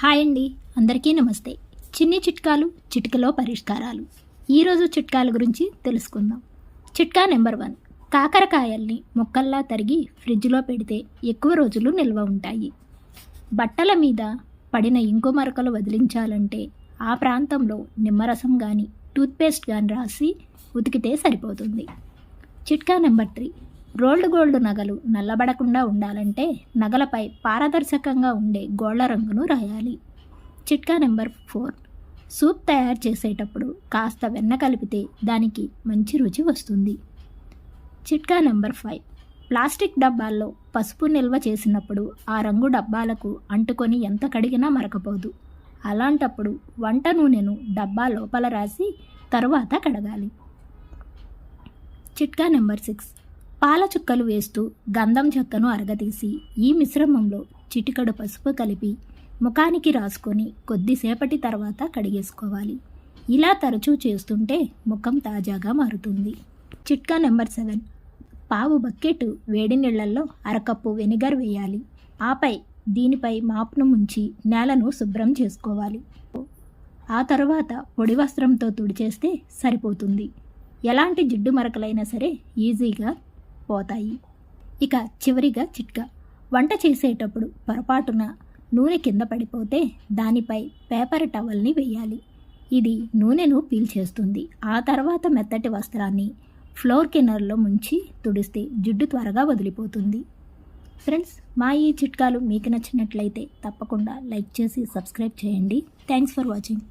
Hi అండి. అందరికీ నమస్తే. చిన్ని చిట్కాలు చిటికలో పరిష్కారాలు. ఈరోజు చిట్కాల గురించి తెలుసుకుందాం. చిట్కా నెంబర్ వన్. కాకరకాయల్ని మొక్కల్లా తరిగి ఫ్రిడ్జ్లో పెడితే ఎక్కువ రోజులు నిల్వ ఉంటాయి. బట్టల మీద పడిన ఇంకు మరకలు వదిలించాలంటే ఆ ప్రాంతంలో నిమ్మరసం కానీ టూత్పేస్ట్ కానీ రాసి ఉతికితే సరిపోతుంది. చిట్కా నెంబర్ త్రీ. రోల్డ్ గోల్డ్ నగలు నల్లబడకుండా ఉండాలంటే నగలపై పారదర్శకంగా ఉండే గోళ్ళ రంగును రాయాలి. చిట్కా నెంబర్ ఫోర్. సూప్ తయారు చేసేటప్పుడు కాస్త వెన్న కలిపితే దానికి మంచి రుచి వస్తుంది. చిట్కా నెంబర్ ఫైవ్. ప్లాస్టిక్ డబ్బాల్లో పసుపు నిల్వ చేసినప్పుడు ఆ రంగు డబ్బాలకు అంటుకొని ఎంత కడిగినా మరకపోదు. అలాంటప్పుడు వంట నూనెను డబ్బా లోపల రాసి తరువాత కడగాలి. చిట్కా నెంబర్ సిక్స్. పాల చుక్కలు వేస్తూ గంధం చెక్కను అరగదీసి ఈ మిశ్రమంలో చిటికడు పసుపు కలిపి ముఖానికి రాసుకొని కొద్దిసేపటి తర్వాత కడిగేసుకోవాలి. ఇలా తరచూ చేస్తుంటే ముఖం తాజాగా మారుతుంది. చిట్కా నెంబర్ సెవెన్. పావు బకెట్ వేడి నీళ్ళలో అరకప్పు వెనిగర్ వేయాలి. ఆపై దీనిపై మాపును ముంచి నేలను శుభ్రం చేసుకోవాలి. ఆ తర్వాత పొడి వస్త్రంతో తుడిచేస్తే సరిపోతుంది. ఎలాంటి జిడ్డు మరకలైనా సరే ఈజీగా పోతాయి. ఇక చివరిగా చిట్కా. వంట చేసేటప్పుడు పొరపాటున నూనె కింద పడిపోతే దానిపై పేపర్ టవల్ని వేయాలి. ఇది నూనెను పీల్చేస్తుంది ఆ తర్వాత మెత్తటి వస్త్రాన్ని ఫ్లోర్ కిన్నర్లో ముంచి తుడిస్తే జిడ్డు త్వరగా వదిలిపోతుంది. ఫ్రెండ్స్ మా ఈ చిట్కాలు మీకు నచ్చినట్లయితే తప్పకుండా లైక్ చేసి సబ్స్క్రైబ్ చేయండి. Thanks for watching.